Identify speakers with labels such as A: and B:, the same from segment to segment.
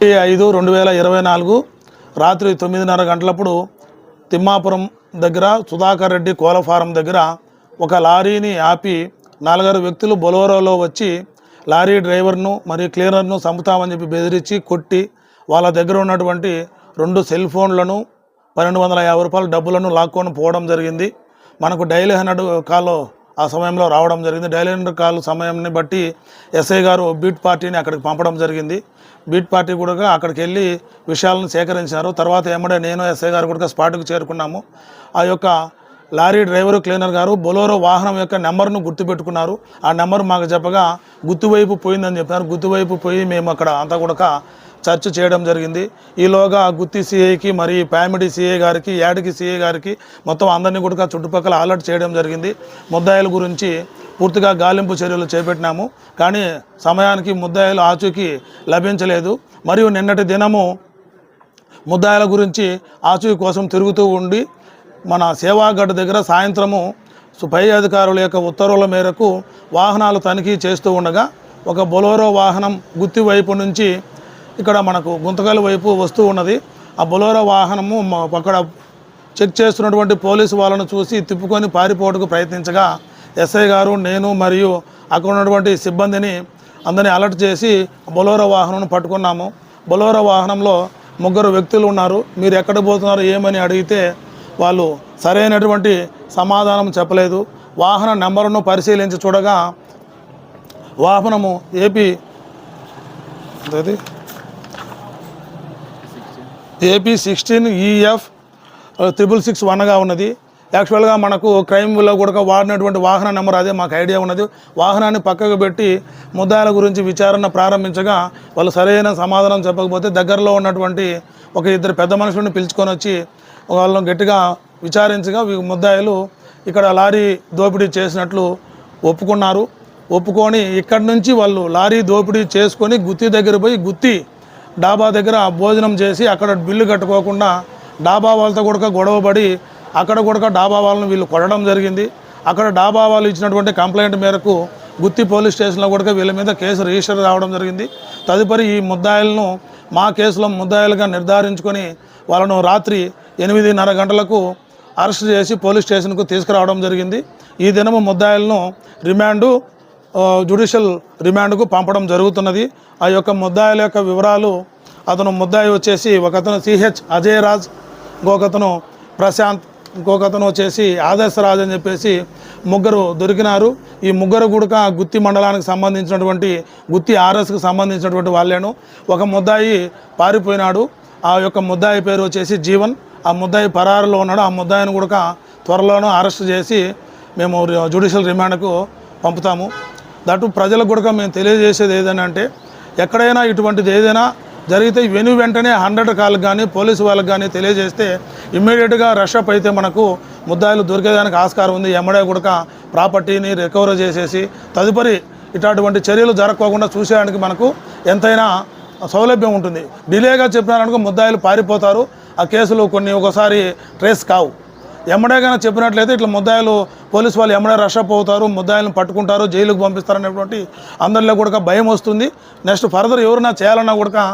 A: ఐదు రెండు వేల ఇరవై నాలుగు రాత్రి తొమ్మిదిన్నర గంటలప్పుడు తిమ్మాపురం దగ్గర సుధాకర్ రెడ్డి కోల ఫారం దగ్గర ఒక లారీని ఆపి నాలుగారు వ్యక్తులు బొలోరోలో వచ్చి లారీ డ్రైవర్ను మరియు క్లీనర్ను చంపుతామని చెప్పి బెదిరించి కొట్టి వాళ్ళ దగ్గర ఉన్నటువంటి రెండు సెల్ ఫోన్లను పన్నెండు వందల యాభై రూపాయల డబ్బులను లాక్కొని పోవడం జరిగింది. మనకు డైలీ హండ్రెడ్ కాలో ఆ సమయంలో రావడం జరిగింది. డైలెండర్ కాల్ సమయాన్ని బట్టి ఎస్ఐ గారు బీట్ పార్టీని అక్కడికి పంపడం జరిగింది. బీట్ పార్టీ కూడా అక్కడికి వెళ్ళి విషయాలను సేకరించారు. తర్వాత ఏమడే నేను ఎస్ఐ గారు కూడా స్పాట్కు చేరుకున్నాము. ఆ యొక్క లారీ డ్రైవరు క్లీనర్ గారు బొలోరో వాహనం యొక్క నెంబర్ను గుర్తుపెట్టుకున్నారు. ఆ నెంబర్ మాకు చెప్పగా గుర్తువైపు పోయిందని చెప్పారు గుర్తువైపు పోయి మేము అక్కడ అంతా కూడా చర్చ చేయడం జరిగింది. ఈలోగా గుత్తి సిఐకి మరి ప్యామిడి సిఐ గారికి యాడికి సిఐ గారికి మొత్తం అందరినీ కూడా చుట్టుపక్కల అలర్ట్ చేయడం జరిగింది. ముద్దాయిల గురించి పూర్తిగా గాలింపు చర్యలు చేపట్టినాము. కానీ సమయానికి ముద్దాయిలు ఆచూకీ లభించలేదు. మరియు నిన్నటి దినము ముద్దాయిల గురించి ఆచూకీ కోసం తిరుగుతూ ఉండి మన సేవాగఢ్ దగ్గర సాయంత్రము పై అధికారుల యొక్క ఉత్తర్వుల మేరకు వాహనాలు తనిఖీ చేస్తూ ఉండగా ఒక బొలోరో వాహనం గుత్తి వైపు నుంచి ఇక్కడ మనకు గుంతకల్ వైపు వస్తూ ఉన్నది. ఆ బొలోరో వాహనము అక్కడ చెక్ చేస్తున్నటువంటి పోలీసు వాళ్ళను చూసి తిప్పుకొని పారిపోవడానికి ప్రయత్నించగా ఎస్ఐ గారు నేను మరియు అక్కడ ఉన్నటువంటి సిబ్బందిని అందరినీ అలర్ట్ చేసి బొలోరా వాహనం పట్టుకున్నాము. బొలోరో వాహనంలో ముగ్గురు వ్యక్తులు ఉన్నారు. మీరు ఎక్కడ పోతున్నారు ఏమని అడిగితే వాళ్ళు సరైనటువంటి సమాధానం చెప్పలేదు. వాహన నెంబరును పరిశీలించి చూడగా వాహనము ఏపీ అదేది AP sixteen EF triple six వన్గా ఉన్నది. యాక్చువల్గా మనకు క్రైమ్లో కూడా వాడినటువంటి వాహన నెంబర్ అదే మాకు ఐడియా ఉన్నది. వాహనాన్ని పక్కకు పెట్టి ముద్దాయిల గురించి విచారణ ప్రారంభించగా వాళ్ళు సరైన సమాధానం చెప్పకపోతే దగ్గరలో ఉన్నటువంటి ఒక ఇద్దరు పెద్ద మనుషులను పిలుచుకొని వచ్చి వాళ్ళను గట్టిగా విచారించగా ముద్దాయిలు ఇక్కడ లారీ దోపిడీ చేసినట్లు ఒప్పుకున్నారు. ఒప్పుకొని ఇక్కడి నుంచి వాళ్ళు లారీ దోపిడీ చేసుకొని గుత్తి దగ్గర పోయి గుత్తి డాబా దగ్గర భోజనం చేసి అక్కడ బిల్లు కట్టుకోకుండా డాబా వాళ్ళతో కూడా గొడవపడి అక్కడ కూడా డాబా వాళ్ళని వీళ్ళు కొట్టడం జరిగింది. అక్కడ డాబా వాళ్ళు ఇచ్చినటువంటి కంప్లైంట్ మేరకు గుత్తి పోలీస్ స్టేషన్లో కూడా వీళ్ళ మీద కేసు రిజిస్టర్ రావడం జరిగింది. తదుపరి ఈ ముద్దాయిలను మా కేసులో ముద్దాయిలుగా నిర్ధారించుకొని వాళ్ళను రాత్రి ఎనిమిదిన్నర గంటలకు అరెస్ట్ చేసి పోలీస్ స్టేషన్కు తీసుకురావడం జరిగింది. ఈ దినము ముద్దాయిలను రిమాండు జ్యుడిషియల్ రిమాండ్కు పంపడం జరుగుతున్నది. ఆ యొక్క ముద్దాయిల యొక్క వివరాలు అతను ముద్దాయి వచ్చేసి ఒకతను సిహెచ్ అజయ్ రాజ్ ఇంకొకతను ప్రశాంత్ ఇంకొకతను వచ్చేసి ఆదర్శ రాజ్ అని చెప్పేసి ముగ్గురు దొరికినారు. ఈ ముగ్గురు కూడా గుత్తి మండలానికి సంబంధించినటువంటి గుత్తి ఆర్ఎస్కి సంబంధించినటువంటి వాళ్ళేను. ఒక ముద్దాయి పారిపోయినాడు. ఆ యొక్క ముద్దాయి పేరు వచ్చేసి జీవన్. ఆ ముద్దాయి పరారులో ఉన్నాడు. ఆ ముద్దాయిని కూడా త్వరలోనూ అరెస్ట్ చేసి మేము జ్యుడిషియల్ రిమాండ్కు పంపుతాము. దటు ప్రజలకు కూడా మేము తెలియజేసేది ఏదైనా అంటే ఎక్కడైనా ఇటువంటిది ఏదైనా జరిగితే వెను వెంటనే హండ్రెడ్ కాల్కి కానీ పోలీసు వాళ్ళకి కానీ తెలియజేస్తే ఇమ్మీడియట్గా రషప్ అయితే మనకు ముద్దాయిలు దొరికేదానికి ఆస్కారం ఉంది. ఎమ్మడే కూడా ప్రాపర్టీని రికవర్ చేసేసి తదుపరి ఇటువంటి చర్యలు జరగకోకుండా చూసేదానికి మనకు ఎంతైనా సౌలభ్యం ఉంటుంది. డిలేగా చెప్పినారనుకో ముద్దాయిలు పారిపోతారు. ఆ కేసులు కొన్ని ఒకసారి ట్రేస్ కావు. ఎమ్మడే కానీ చెప్పినట్లయితే ఇట్లా ముద్దాయిలు పోలీసు వాళ్ళు ఎమ్మడే రషప్ అవుతారు ముద్దాయిలను పట్టుకుంటారు జైలుకు పంపిస్తారు అనేటువంటి అందరిలో కూడా భయం వస్తుంది. నెక్స్ట్ ఫర్దర్ ఎవరైనా చేయాలన్నా కూడా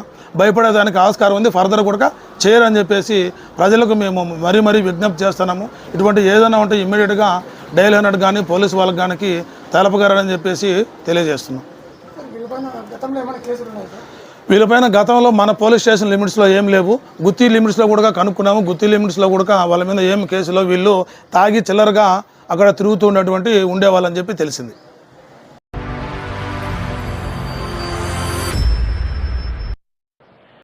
A: భయపడేదానికి ఆస్కారం ఉంది. ఫర్దర్ కూడా చేయరని చెప్పేసి ప్రజలకు మేము మరీ మరీ విజ్ఞప్తి చేస్తున్నాము. ఇటువంటి ఏదైనా ఉంటే ఇమ్మీడియట్గా డైల్ హండ్రెడ్ కానీ పోలీసు వాళ్ళకి కానీ తెలపగలరని చెప్పేసి తెలియజేస్తున్నాం.
B: వీళ్ళపైన గతంలో
A: గతంలో మన పోలీస్ స్టేషన్ లిమిట్స్లో ఏం లేవు. గుత్తి లిమిట్స్లో కూడా కనుక్కున్నాము. గుత్తి లిమిట్స్లో కూడా వాళ్ళ మీద ఏం కేసులో వీళ్ళు తాగి చిల్లరగా అక్కడ తిరుగుతూ ఉన్నటువంటి ఉండేవాళ్ళని చెప్పి తెలిసింది.